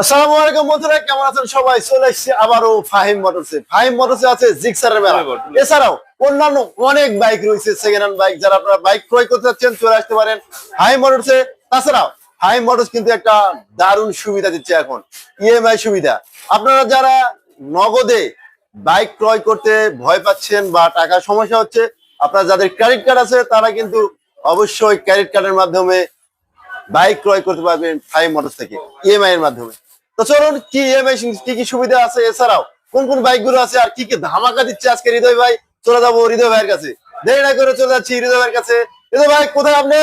আসসালামু আলাইকুম বন্ধুরা কেমন আছেন সবাই? চলে এসেছি আবারও ফাহিম মোটরসে। ফাহিম মোটরসে আছে জিক্সারের মেলা। এছাড়াও অন্যান্য অনেক বাইক রয়েছে সেকেন্ড হ্যান্ড বাইক যারা আপনারা বাইক ক্রয় করতে চাচ্ছেন চলে আসতে পারেন ফাহিম মোটরসে। তাছাড়াও ফাহিম মোটরস কিন্তু একটা দারুণ সুবিধা দিচ্ছে এখন ইএমআই সুবিধা। আপনারা যারা নগদে বাইক ক্রয় করতে ভয় পাচ্ছেন বা টাকা সমস্যা হচ্ছে আপনারা যাদের ক্রেডিট কার্ড আছে তারা কিন্তু অবশ্যই ক্রেডিট কার্ডের মাধ্যমে বাইক ক্রয় করতে পারবেন ফাইভ মোটরস থেকে ইএমআই এর মাধ্যমে। তো চলুন, কি কি কি সুবিধা আছে এছাড়াও? কোন কোন বাইকগুলো আছে আর কি কি ধামাকা দিচ্ছে আজকে হৃদয় ভাই? চলে যাব হৃদয় ভাইয়ের কাছে। দেরি না করে চলে যাচ্ছি হৃদয় ভাইয়ের কাছে। হৃদয় ভাই, কোথায় আপনি?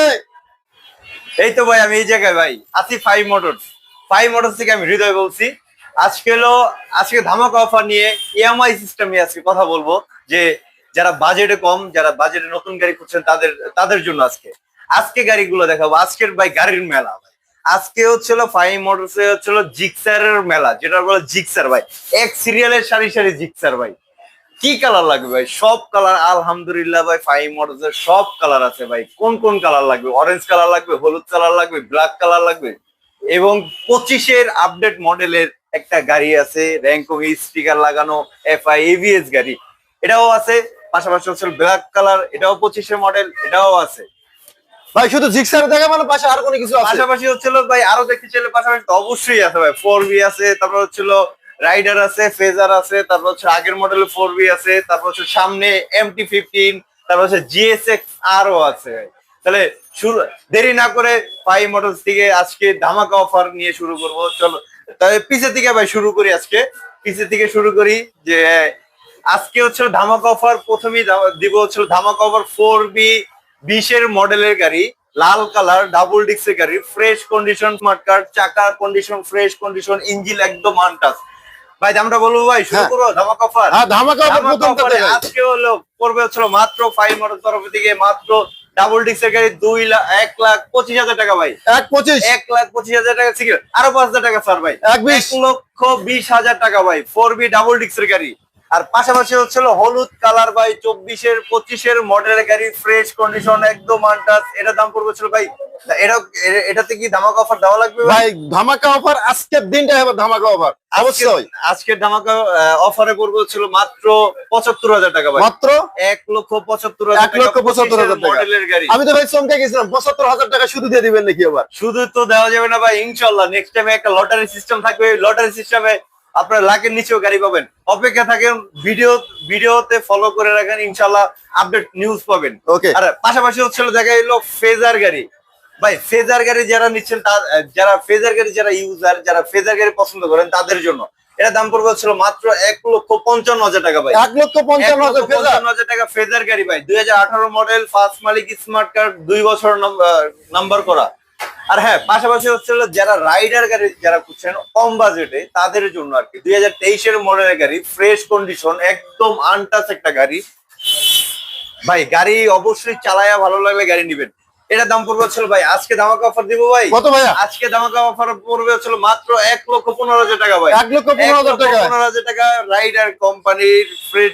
এই তো ভাই, আমি এই জায়গায় ভাই, আছি ফাইভ মোটরস ফাইভ মোটরস থেকে আমি হৃদয় বলছি। আজকে হলো, আজকে ধামাকা অফার নিয়ে ইএমআই সিস্টেম নিয়ে আজকে কথা বলব, যে যারা বাজেটে কম, যারা বাজেটে নতুন গাড়ি করছেন তাদের তাদের জন্য আজকে। আজকে গাড়িগুলো দেখাবো। আজকের ভাই গাড়ির মেলা, ভাই। আজকে হচ্ছিল ফাইভ মোটরস হচ্ছিল জিক্সারের মেলা যেটা বলে জিক্সার ভাই। এক সিরিয়ালের সারি সারি জিক্সার ভাই। কি কালার লাগবে ভাই? সব কালার আলহামদুলিল্লাহ ভাই ফাইভ মডেলস সব কালার আছে ভাই। কোন কোন কালার লাগবে? অরেঞ্জ কালার লাগবে, হলুদ কালার লাগবে ব্ল্যাক কালার লাগবে। এবং পঁচিশের আপডেট মডেলের একটা গাড়ি আছে র্যাঙ্কং স্টিকার লাগানো এফআই এভিএস গাড়ি। এটাও আছে, পাশাপাশি হচ্ছে ব্ল্যাক কালার এটাও পঁচিশের মডেল এটাও আছে। ভাই, শুধু জিক্সার দেখা মানে পাশে আর কোনো কিছু আছে? পাশাপাশি হচ্ছিল ভাই, আরও দেখতে চাইলে পাশাপাশি তো অবশ্যই আছে ভাই ফোর বি আছে, তারপর হচ্ছিল রাইডার আছে ফেজার আছে, তারপর হচ্ছে আগের মডেল ফোর বি আছে, তারপর হচ্ছে সামনে এমটি ফিফটিন তারপর হচ্ছে জিএসএক্স আরও আছে তাহলে শুরু, দেরি না করে ফাইভ মডেলস থেকে আজকে ধামাকা অফার নিয়ে শুরু করব। চলো, তাহলে পিছের থেকে ভাই শুরু করি আজকে। পিছের থেকে শুরু করি যে, আজকে হচ্ছে ধামাকা অফার প্রথমেই দিব হচ্ছে ধামাকা অফার ফোর বি বিশের মডেলের গাড়ি লাল কালার ডাবল ডিক্সের গাড়ি ফ্রেশ কন্ডিশন স্মার্ট কার্ড চাকার কন্ডিশন ফ্রেশ কন্ডিশন ইঞ্জিন একদম আনটাস ভাই দামটা বলব ভাই? শুরু হ্যাঁ। করো ধামাকা অফার হ্যাঁ ধামাকা offer আজকে হলো পড়বে হচ্ছিল মাত্র ফাইভ মডেল তরফ থেকে মাত্র ডাবল ডিক্সের গাড়ি দুই লাখ এক লাখ পঁচিশ হাজার টাকা ভাই। এক পঁচিশ। এক লাখ পঁচিশ হাজার টাকা সিকিউর আরও পাঁচ হাজার টাকা স্যার ভাই। এক লক্ষ বিশ হাজার টাকা ভাই ফোর বি ডাবল ডিক্সের গাড়ি। আর পাশাপাশি হচ্ছিল হলুদ কালার ভাই চব্বিশের পঁচিশের মডেলের গাড়ি ফ্রেশ কন্ডিশন একদম আনটাস এটা দাম পড়বে ছিল ভাই এটা এটাতে কি ধামাকা অফার দেওয়া লাগবে ভাই? ধামাকা অফার আজকের দিনটা হবে ধামাকা অফার অবশ্যই। আজকের ধামাকা অফারে পড়বে ছিল মাত্র পঁচাত্তর হাজার টাকা ভাই। মাত্র? এক লক্ষ পঁচাত্তর এক লক্ষ পঁচাত্তর হাজার মডেলের গাড়ি। আমি তো ভাই চমকে গেছিলাম পঁচাত্তর হাজার টাকা শুধু দিয়ে দিবেন নাকি আবার? শুধু তো দেওয়া যাবে না ভাই ইনশাল্লাহ। নেক্সট টাইমে একটা লটারি সিস্টেম থাকবে লটারি সিস্টেমে আপনার লাখের নিচেও গাড়ি পাবেন। অপেক্ষা থাকেন ভিডিও ভিডিওতে ফলো করে রাখেন ইনশাল্লাহ আপডেট নিউজ পাবেন। ওকে আর পাশাপাশি হচ্ছে দেখা এলো ফেজার গাড়ি। ভাই ফেজার গাড়ি যারা নিচ্ছেন যারা ফেজার গাড়ি যারা ইউজার যারা ফেজার গাড়ি পছন্দ করেন তাদের জন্য। এটা দাম পড়বে হচ্ছিল মাত্র এক লক্ষ পঞ্চান্ন হাজার টাকা ভাই। এক লক্ষ পঞ্চান্ন হাজার টাকা ফেজার গাড়ি ভাই। দুই হাজার আঠারো মডেল ফার্স্ট মালিক স্মার্ট কার্ড দুই বছর নাম্বার করা। আর হ্যাঁ পাশাপাশি হচ্ছে যারা রাইডার গাড়ি যারা খুঁজছেন কম বাজেটে তাদের জন্য আর কি। দুই হাজার তেইশের মডেলের গাড়ি ফ্রেশ কন্ডিশন একদম আনটাচ একটা গাড়ি। ভাই গাড়ি অবশ্যই চালায়া ভালো লাগলে গাড়ি নিবেন। এটা দাম পড়বে হচ্ছিল ভাই আজকে ধামাকা অফার দিব ভাই? কত ভাইয়া? আজকে ধামাকা অফার পড়বে হচ্ছিল মাত্র এক লক্ষ পনেরো হাজার টাকা ভাই। এক লক্ষ পনেরো হাজার টাকা। পনেরো হাজার টাকা রাইডার কোম্পানির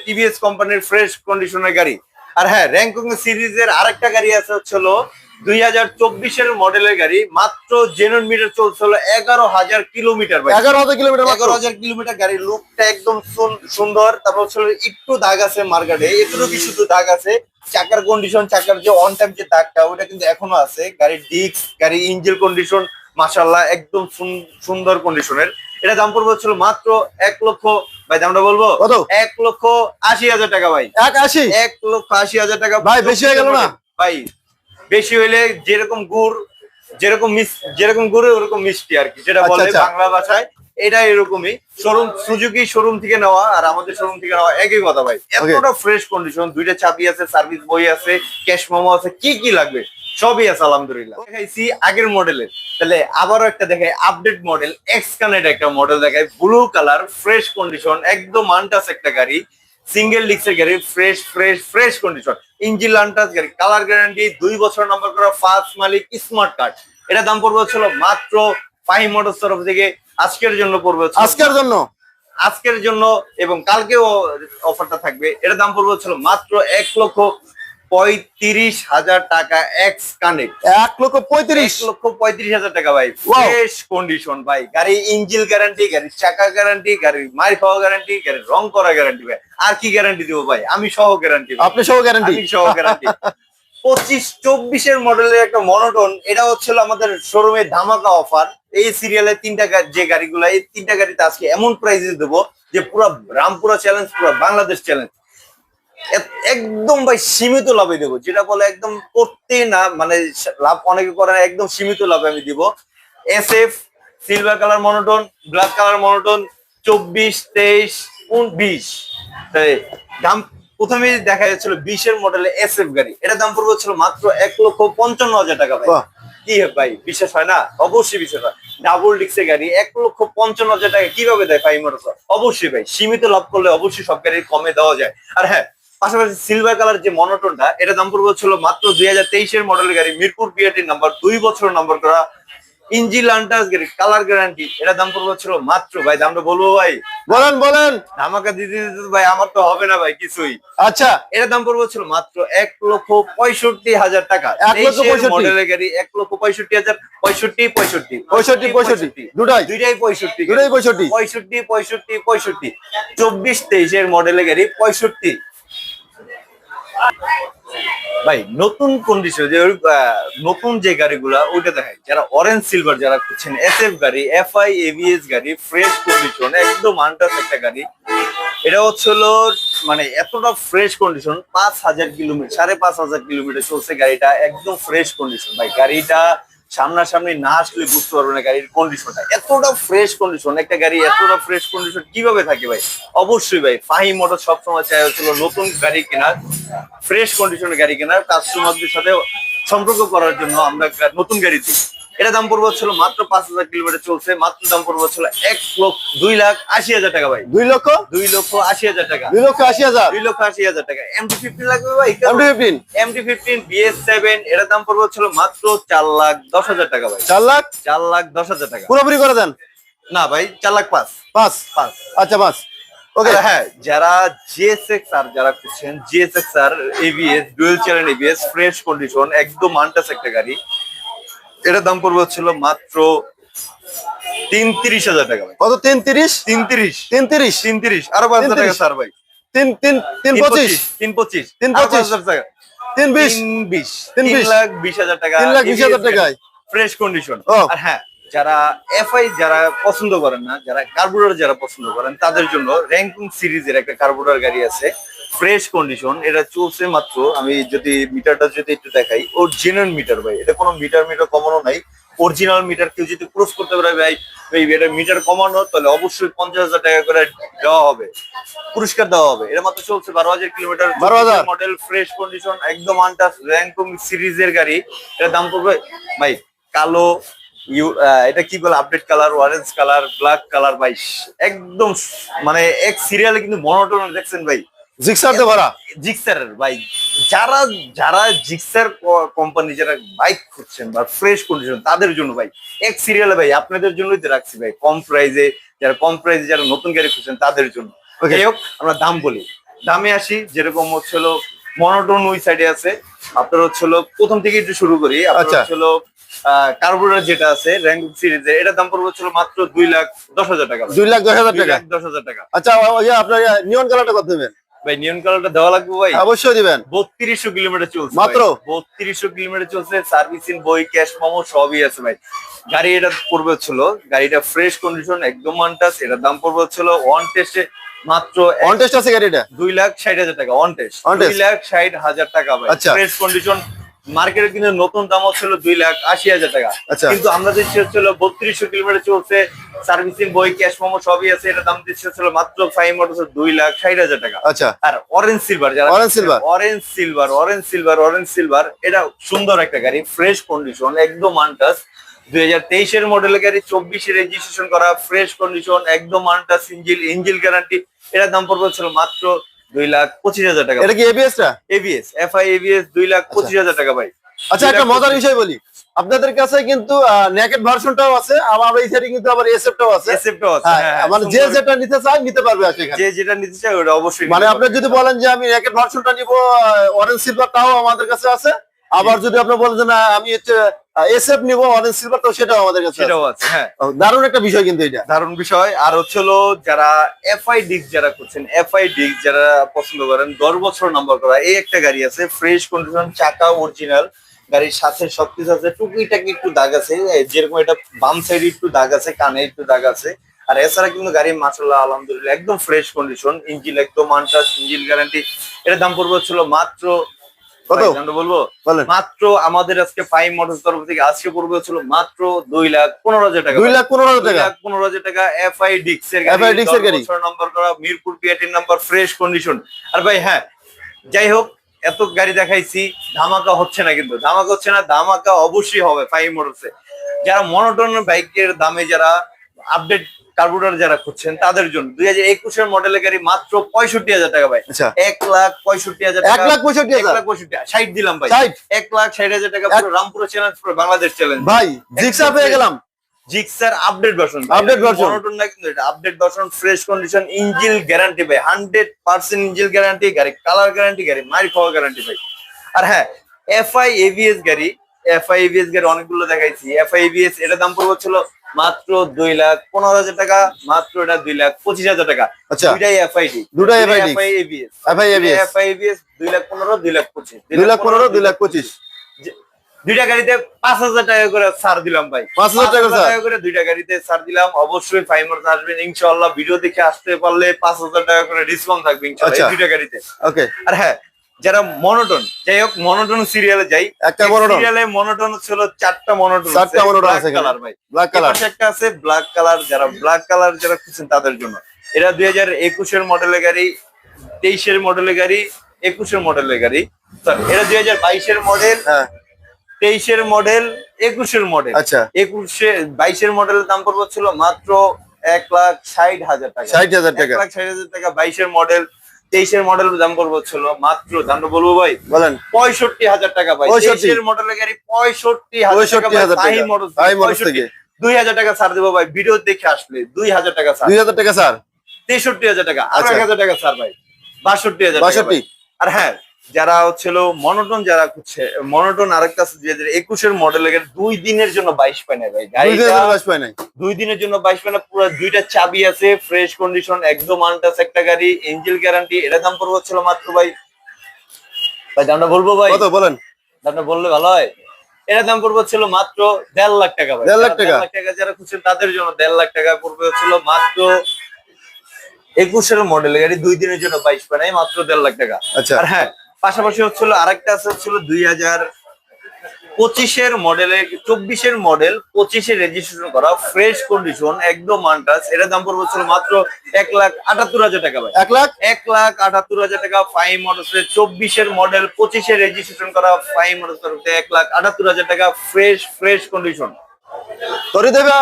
টিভিএস কোম্পানির ফ্রেশ কন্ডিশনের গাড়ি। আর হ্যাঁ র্যাঙ্কিং সিরিজের আরেকটা গাড়ি আছে হচ্ছিল দুই হাজার চব্বিশের মডেলের গাড়ি মাত্র জেনুইন মিটার চলছে হলো এগারো হাজার কিলোমিটার ভাই। এগারো হাজার কিলোমিটার। এগারো হাজার কিলোমিটার গাড়ির লুকটা একদম সুন- সুন্দর। তারপর হচ্ছে একটু দাগ আছে মার্কেটে একটু শুধু দাগ আছে। চাকার কন্ডিশন চাকার যে অন টাইম যে দাগটা ওটা কিন্তু এখনও আছে। গাড়ির ডিস্ক গাড়ির ইঞ্জিন কন্ডিশন মাশাল্লাহ একদম সুন- সুন্দর কন্ডিশনের এটা দাম পড়বে হচ্ছিল মাত্র এক লক্ষ ভাই দামটা বলব? কত? এক লক্ষ আশি হাজার টাকা ভাই। এক আশি? এক লক্ষ আশি হাজার টাকা ভাই, বেশি হয়ে গেল না? ভাই বেশি হইলে যেরকম গুড় যেরকম যেরকম গুড় ওরকম মিষ্টি আর কি যেটা আচ্ছা, বলে আচ্ছা। বাংলা ভাষায় এটা এরকমই। শোরুম সুজুকি শোরুম থেকে নেওয়া আর আমাদের শোরুম থেকে নেওয়া একই কথা ভাই। এতটা ফ্রেশ কন্ডিশন দুইটা চাবি আছে সার্ভিস বই আছে ক্যাশ মেমো আছে কি কি লাগবে? সবই আছে আলহামদুলিল্লাহ। দেখাইছি আগের মডেলের তাহলে আবারও একটা দেখাই আপডেট মডেল এক্স কানেক্ট একটা মডেল দেখাই ব্লু কালার ফ্রেশ কন্ডিশন একদম আনটাস একটা গাড়ি। সিঙ্গেল ডিক্সের গাড়ি fresh fresh fresh condition engine untouched গাড়ি কালার গ্যারান্টি দুই বছর নাম্বার করা ফার্স্ট মালিক স্মার্ট কার্ড এটা দাম পড়বে হচ্ছিল মাত্র ফাইভ মোটর তরফ থেকে। আজকের জন্য পড়বে আজকের জন্য? আজকের জন্য এবং কালকেও অফারটা থাকবে। এটা দাম পড়বে হচ্ছিল মাত্র এক লক্ষ পঁয়ত্রিশ হাজার টাকা এক্স কানেক্ট এক লক্ষ পঁয়ত্রিশ। লক্ষ পঁয়ত্রিশ হাজার টাকা ভাই. ফ্রেশ কন্ডিশন ভাই। গাড়ি ইঞ্জিল গ্যারান্টি গাড়ির চাকা গ্যারান্টি গাড়ির মার খাওয়া গ্যারান্টি গাড়ির রং করা গ্যারান্টি ভাই। আর কি গ্যারান্টি দিব ভাই? আমি সহ গ্যারান্টি আপনি সহ গ্যারান্টি সহ গ্যারান্টি পঁচিশ চব্বিশের মডেলের একটা মনোটন এটা হচ্ছিল আমাদের শোরুমের ধামাকা অফার এই সিরিয়ালের তিনটা যে গাড়িগুলো এই তিনটা গাড়িতে আজকে এমন প্রাইজে দেবো যে পুরো রামপুরা চ্যালেঞ্জ পুরো বাংলাদেশ চ্যালেঞ্জ একদম ভাই সীমিত লাভে দেবো। যেটা বলে একদম করতে না মানে লাভ অনেকে করে না একদম সীমিত লাভে আমি দিব। S F silver colour monotone black colour monotone চব্বিশ তেইশ বিশ। দাম প্রথমে দেখা যাচ্ছিল বিশের মডেলে এস এফ গাড়ি। এটা দাম পড়বে ছিল মাত্র এক লক্ষ পঞ্চান্ন হাজার টাকা ভাই। কি ভাই বিশ্বাস হয় না? অবশ্যই বিশ্বাস হয়। ডাবল ডিক্সের গাড়ি এক লক্ষ পঞ্চান্ন হাজার টাকা কীভাবে দেয় ফাইভ মোটর অবশ্যই ভাই সীমিত লাভ করলে অবশ্যই সব গাড়ির কমে দেওয়া যায়। আর হ্যাঁ পাশাপাশি সিলভার কালার যে মনোটনটা এটা দাম পড়বে ছিল মাত্র দুই হাজার তেইশের মডেলের গাড়ি মিরপুর বিআরটি নাম্বার দুই বছর নাম্বার করা ইঞ্জিল আন্টাস গাড়ি কালার গ্যারান্টি এটা দাম পড়বে ছিল মাত্র ভাই দামটা বলব ভাই? বলেন বলেন। ধামাকা দিতে দিতে ভাই আমার তো হবে না ভাই কিছুই। আচ্ছা। এটার দাম পড়বে ছিল মাত্র এক লক্ষ পঁয়ষট্টি হাজার টাকা। এক লক্ষ পঁয়ষট্টি? মডেলের গাড়ি এক লক্ষ পঁয়ষট্টি হাজার পঁয়ষট্টি পঁয়ষট্টি। পঁয়ষট্টি পঁয়ষট্টি। দুটাই। দুইটাই পঁয়ষট্টি। দুটাই পঁয়ষট্টি। পঁয়ষট্টি পঁয়ষট্টি পঁয়ষট্টি। চব্বিশ তেইশের মডেলের গাড়ি পঁয়ষট্টি। ভাই, নতুন কন্ডিশন যে নতুন যে গাড়িগুলা, ওইটা দেখায় যারা অরেঞ্জ সিলভার যারা খুঁজছেন এস এফ গাড়ি এফ আই এভিএস গাড়ি ফ্রেশ কন্ডিশন একদম আনটাস একটা গাড়ি। এটা হচ্ছে মানে এতটা ফ্রেশ কন্ডিশন পাঁচ হাজার কিলোমিটার, সাড়ে পাঁচ হাজার কিলোমিটার চলছে গাড়িটা, একদম ফ্রেশ কন্ডিশন ভাই, গাড়িটা সামনাসামনি না আসলে বুঝতে পারবে না গাড়ির কন্ডিশনটা এতটা ফ্রেশ কন্ডিশন একটা গাড়ি এতটা ফ্রেশ কন্ডিশন কীভাবে থাকে ভাই? অবশ্যই ভাই ফাহিম মোটর সবসময় চাই হচ্ছিল নতুন গাড়ি কেনার ফ্রেশ কন্ডিশনের গাড়ি কেনার কাস্টমারদের সাথে সম্পর্ক করার জন্য আমরা নতুন গাড়ি দিই। এটা দাম পড়বে ছিল মাত্র পাঁচ হাজার কিলোমিটার চলছে মাত্র দাম পড়বে ছিল এক লক্ষ দুই লাখ আশি হাজার টাকা ভাই। দুই লক্ষ? দুই লক্ষ আশি হাজার টাকা। দুই লক্ষ আশি হাজার? দুই লক্ষ আশি হাজার টাকা। এমটি ফিফটিন লাগবে ভাই MT fifteen MT fifteen BS seven এটার দাম পড়বে হচ্ছিল মাত্র চার লাখ দশ হাজার টাকা ভাই। চার লাখ? চার লাখ দশ হাজার টাকা। পুরোপুরি করে দেন? না ভাই চার লাখ পাঁচ। পাঁচ? পাঁচ। আচ্ছা পাঁচ। ওকে হ্যাঁ যারা জিএসএক্স আর যারা খুঁজছেন GSX R ABS dual channel ABS fresh condition একদম আনটাস একটা গাড়ি। এটার দাম পড়বে হচ্ছিল মাত্র তিন তিরিশ হাজার টাকা কত তিন তিরিশ তিন তিরিশ তিন তিরিশ তিন তিরিশ আরও পাঁচ হাজার টাকা 33 স্যার ভাই। তিন তিন তিন পঁচিশ? তিন পঁচিশ। তিন পঁচিশ। হাজার টাকা তিন বিশ? বিশ। তিন। লাখ বিশ হাজার টাকা তিন লাখ বিশ হাজার টাকায়। Fresh condition. আর হ্যাঁ যারা এফআই যারা পছন্দ করেন না যারা কার্বোরেটর যারা পছন্দ করেন তাদের জন্য র্যাঙ্কিং সিরিজের একটা কার্বোরেটর গাড়ি আছে। ফ্রেশ কন্ডিশন এটা চলছে মাত্র আমি যদি মিটারটা যদি একটু দেখাই অরিজিনাল মিটার ভাই এটা কোনো মিটার মিটার কমানো নাই অরিজিনাল মিটার কেউ যদি ক্রস করতে পারে ভাই ভাই এটা মিটার কমানো তাহলে অবশ্যই পঞ্চাশ হাজার টাকা করে দেওয়া হবে পুরস্কার দেওয়া হবে এটা মাত্র চলছে বারো হাজার কিলোমিটার 12,000 মডেল ফ্রেশ কন্ডিশন একদম আনটাস র্যাঙ্কং সিরিজের গাড়ি এটার দাম পড়বে ভাই কালো ইউ এটা কি বলে update colour orange colour black colour ভাই একদম মানে এক সিরিয়ালে কিন্তু মনোটন দেখছেন ভাই জিক্সার ভরা জিক্সার ভাই যারা যারা জিক্সার কোম্পানি যারা বাইক খুঁজছেন বা ফ্রেশ কন্ডিশন তাদের জন্য ভাই এক সিরিয়ালে ভাই আপনাদের জন্যই তো রাখছি ভাই কম প্রাইজে যারা কম প্রাইজে যারা নতুন গাড়ি খুঁজছেন তাদের জন্য. যাই হোক আমরা দাম বলি। দামে আসি যেরকম হচ্ছিল মনোটন ওই সাইডে আছে। আপনার হচ্ছিল প্রথম থেকে একটু শুরু করি। আপনার আচ্ছা। হচ্ছিল কার্বোরেটর যেটা আছে র্যাঙ্ক সিরিজের এটার দাম পড়বে হচ্ছিল মাত্র দুই লাখ দশ হাজার টাকা। দুই লাখ দশ হাজার টাকা? দশ হাজার টাকা। আচ্ছা আপনার নিয়ন কালারটা কত দেবেন ভাই নিয়ন কালারটা দেওয়া লাগবে ভাই? অবশ্যই দিবেন। বত্রিশশো কিলোমিটার চলছে মাত্র? বত্রিশশো কিলোমিটার চলছে সার্ভিসিং বই ক্যাশ মোমো সবই আছে ভাই। গাড়ি এটা পড়বে হচ্ছিল গাড়িটা ফ্রেশ কন্ডিশন একদম আনটাস এটার দাম পড়বে হচ্ছিল ওয়ান টেস্টে মাত্র অন টেস্ট আছে গাড়িটা? দুই লাখ ষাট হাজার টাকা অন টেস্ট দুই লাখ ষাট হাজার টাকা ভাই আচ্ছা। ফ্রেশ কন্ডিশন মার্কেটে কিন্তু নতুন দাম হচ্ছিল দুই লাখ আশি হাজার টাকা। আচ্ছা। কিন্তু আমরা দিচ্ছি হচ্ছিল বত্রিশশো কিলোমিটার চলছে সার্ভিসিং বই ক্যাশ মোমো সবই আছে এটা দাম দিচ্ছি হচ্ছিল মাত্র ফাইভ মোটর দুই লাখ ষাট হাজার টাকা। আচ্ছা। আর অরেঞ্জ সিলভার যারা orange silver orange silver orange silver orange silver এটা সুন্দর একটা গাড়ি ফ্রেশ কন্ডিশন একদম আনটাস দুই হাজার তেইশের মডেলের গাড়ি চব্বিশে রেজিস্ট্রেশন করা ফ্রেশ কন্ডিশন একদম আনটাস ইঞ্জিল ইঞ্জিল গ্যারান্টি এটার দাম পড়বে ছিল মাত্র দুই লাখ পঁচিশ হাজার টাকা এটা কি এবিএস টা? এবিএস এফআই এবিএস দুই লাখ পঁচিশ হাজার টাকা ভাই। আচ্ছা একটা মজার বিষয় বলি। আপনাদের কাছে কিন্তু নেকেট ভার্সনটাও আছে আমার এই সাইডে কিন্তু আবার এসএফটাও আছে। এসএফটাও আছে হ্যাঁ, হ্যাঁ, হ্যাঁ, মানে যে যেটা নিতে চায় নিতে পারবে এখানে। যে যেটা নিতে চাই ওটা অবশ্যই মানে আপনি যদি বলেন যে আমি নেকেট ভার্সনটা নিব অরেঞ্জ সিলভারটাও আমাদের কাছে আছে। আবার যদি আপনি বলেন যে না আমি হচ্ছে এসএফ নিব অরেঞ্জ সিলভারটাও সেটাও আমাদের কাছে সেটাও আছে। হ্যাঁ। দারুণ একটা বিষয় কিন্তু এটা। দারুণ বিষয়। আর হচ্ছে হলো যারা এফআই ডিস্ক যারা করছেন এফআই ডিস্ক যারা পছন্দ করেন দশ বছর নাম্বার করা এই একটা গাড়ি আছে ফ্রেশ কন্ডিশন চাকা অরিজিনাল গাড়ির সাথে সবকিছু আছে টুকিটাকি একটু দাগ আছে যেরকম এটা বাম সাইডে একটু দাগ আছে কানে একটু দাগ আছে। আর এছাড়া কিন্তু গাড়ি মাসাল্লাহ আলহামদুলিল্লাহ একদম ফ্রেশ কন্ডিশন ইঞ্জিন একদম আনটাস ইঞ্জিন গ্যারান্টি এটার দাম পড়বে হচ্ছিল মাত্র কত? বলব? মাত্র আমাদের আজকে ফাইভ মোটরস তরফ থেকে আজকে পড়বে হচ্ছিল মাত্র দুই লাখ পনেরো হাজার টাকা। দুই লাখ পনেরো হাজার টাকা। পনেরো হাজার টাকা এফআই ডিক্স এর FI Dix এর গাড়ি। নম্বর করা মিরপুর পিয়াটির নাম্বার ফ্রেশ কন্ডিশন আর ভাই হ্যাঁ যাই হোক এত গাড়ি দেখাইছি ধামাকা হচ্ছে না কিন্তু। ধামাকা হচ্ছে না ধামাকা অবশ্যই হবে ফাইভ মোটরসে যারা মনোটন বাইকের দামে যারা আপডেট কার্বোরেটর যারা খুঁজছেন তাদের জন্য। দুই হাজার একুশের মডেলের গাড়ি মাত্র পঁয়ষট্টি হাজার টাকা ভাই। আচ্ছা। এক লাখ পঁয়ষট্টি হাজার এক টাকা লাখ পঁয়ষট্টি এক হাজার লাখ পঁয়ষট্টি ষাট দিলাম ভাই। এক লাখ ষাট হাজার টাকা পুরো রামপুরা চ্যালেঞ্জ পুরো বাংলাদেশ চ্যালেঞ্জ ভাই জিক্সা পেয়ে গেলাম। Gixxer update version Update version। Monotone না কিন্তু এটা update version fresh condition engine guarantee ভাই। হান্ড্রেড পার্সেন্ট ইঞ্জিল গ্যারান্টি গাড়ি কালার গ্যারান্টি গাড়ি মারি খাওয়া গ্যারান্টি ভাই। আর হ্যাঁ এফআই এভিএস গাড়ি এফআই এভিএস গাড়ি অনেকগুলো দেখাইছি। এফআই এভিএস এটা দাম পড়বে ছিল মাত্র দুই লাখ পনেরো হাজার টাকা মাত্র এটা দুই লাখ পঁচিশ হাজার টাকা। আচ্ছা। দুইটাই এফআইডি দুটাই FID FI ABS FI ABS FI ABS দুই লাখ পনেরো দুই লাখ পঁচিশ। দুই লাখ পনেরো দুই লাখ পঁচিশ। দুইটা গাড়িতে পাঁচ হাজার টাকা করে ছাড় দিলাম ভাই। 5,000 টাকা করে দুইটা গাড়িতে ছাড় দিলাম। অবশ্যই ফাইভ মার্চ আসবেন। ইনশাল্লাহ ভিডিও দেখে আসতে পারলে পাঁচ হাজার টাকা করে ডিসকাউন্ট থাকবে ইনশাল্লাহ আচ্ছা। দুইটা গাড়িতে। ওকে আর হ্যাঁ যারা মনোটন যাই হোক মনোটন সিরিয়ালে যাই। একটা মনোটন। সিরিয়ালে মনোটন ছিল চারটা মনোটন চারটা monoton আছে কালার ভাই। ব্ল্যাক কালার একটা আছে ব্ল্যাক কালার যারা ব্ল্যাক কালার যারা খুঁজছেন তাদের জন্য। এটা দুই হাজার একুশের মডেলের গাড়ি তেইশের মডেলের গাড়ি একুশের মডেলের গাড়ি। এটা দুই হাজার বাইশের মডেল হ্যাঁ। তেইশের মডেল একুশের মডেল আচ্ছা। একুশে বাইশের মডেলের দাম পড়বে ছিল মাত্র এক লাখ ষাট হাজার টাকা। ষাট হাজার এক টাকা লাখ ষাট হাজার টাকা বাইশের মডেল তেইশের মডেল দাম পড়বে ছিল মাত্র দামটা বলব ভাই বলেন। পঁয়ষট্টি হাজার টাকা ভাই। 65 তেইশের মডেলের গাড়ি পঁয়ষট্টি হাজার টাকা দুই হাজার টাকা ছাড় দেবো ভাই ভিডিও দেখে আসলে দুই হাজার টাকা দুই হাজার টাকা স্যার তেষট্টি হাজার টাকা আর আচ্ছা। হাজার টাকা ছাড় ভাই বাষট্টি হাজার বাষট্টি? আর হ্যাঁ যারা হচ্ছিল মনোটন যারা খুঁজছে মনোটন আরেকটা একুশের মডেলের দুই দিনের জন্য বাইশ পায় না ভাই। হাজার বাস পায় নাই। দুই দিনের জন্য বাইশ পায় না পুরো দুইটা চাবি আছে ফ্রেশ কন্ডিশন একদম আনটাস একটা গাড়ি এঞ্জেল গ্যারান্টি এটা দাম পড়বে হচ্ছিল মাত্র ভাই ভাই দামটা বলব ভাই? কত বলেন? দামটা বললে ভালো হয়? এটা দাম পড়বে ছিল মাত্র দেড় লাখ টাকা ভাই। দেড় লাখ টাকা? টাকা যারা খুঁজছেন তাদের জন্য দেড় লাখ টাকা পড়বে ছিল মাত্র একুশের মডেল গাড়ি দুই দিনের জন্য বাইশ নাই মাত্র দেড় লাখ টাকা। আচ্ছা। আর হ্যাঁ পাশাপাশি হচ্ছিল আরেকটা আছে হচ্ছিল দুই হাজার পঁচিশের মডেলের চব্বিশের মডেল পঁচিশে রেজিস্ট্রেশন করা ফ্রেশ কন্ডিশন একদম আনটাস এটার দাম পড়বে হচ্ছিল মাত্র এক লাখ আটাত্তর হাজার টাকা ভাই। এক লাখ? এক লাখ আটাত্তর হাজার টাকা ফাইভ মডেলের চব্বিশের মডেল পঁচিশে রেজিস্ট্রেশন করা ফাইভ মডেল এক লাখ আটাত্তর হাজার টাকা ফ্রেশ ফ্রেশ কন্ডিশন তরি দেবে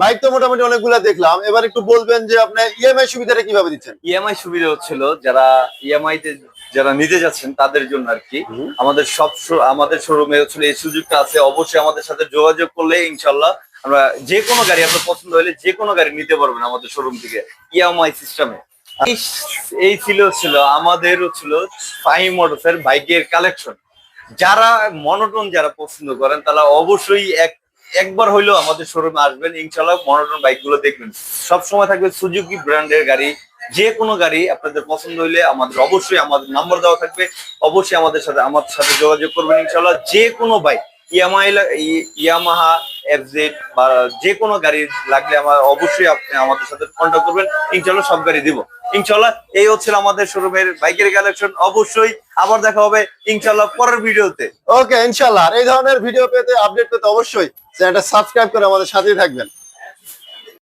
বাইক তো মোটামুটি অনেকগুলা দেখলাম। এবার একটু বলবেন যে আপনি ইএমআই সুবিধাটা কীভাবে দিচ্ছেন? ইএমআই সুবিধা হচ্ছিল যারা ইএমআই তে যারা নিতে যাচ্ছেন তাদের জন্য আর কি। আমাদের সব আমাদের শোরুমে হচ্ছিল এই সুযোগটা আছে। অবশ্যই আমাদের সাথে যোগাযোগ করলে ইনশাল্লাহ আমরা যে কোনো গাড়ি আপনার পছন্দ হলে যে কোনো গাড়ি নিতে পারবেন আমাদের শোরুম থেকে ইএমআই সিস্টেমে এই ছিল ছিল আমাদের ছিল ফাইভ মোটরসের বাইকের কালেকশন যারা মনোটন যারা পছন্দ করেন তারা অবশ্যই এক একবার হইলেও আমাদের শোরুমে আসবেন ইনশাল্লাহ বাইকগুলো দেখবেন। সব সময় থাকবে সুজুকি ব্র্যান্ডের গাড়ি, যে কোনো গাড়ি আপনাদের পছন্দ হইলে আমাদের, অবশ্যই আমাদের নাম্বার দেওয়া থাকবে, অবশ্যই আমাদের সাথে, আমার সাথে যোগাযোগ করবেন ইনশাল্লাহ যে কোনো বাইক ইয়ামাই ইয়ামাহা এফজেড বা যে কোনো গাড়ি লাগলে আমার, অবশ্যই আপনি আমাদের সাথে কন্ট্যাক্ট করবেন ইনশাল্লাহ সব গাড়ি দিব। ইনশাল্লাহ এই হচ্ছিল আমাদের শোরুমের বাইকের কালেকশন। অবশ্যই আবার দেখা হবে ইনশাল্লাহ পরের ভিডিওতে। ওকে ইনশাল্লাহ এই ধরনের ভিডিও পেতে, আপডেট পেতে অবশ্যই চ্যানেলটা সাবস্ক্রাইব করে আমাদের সাথেই থাকবেন।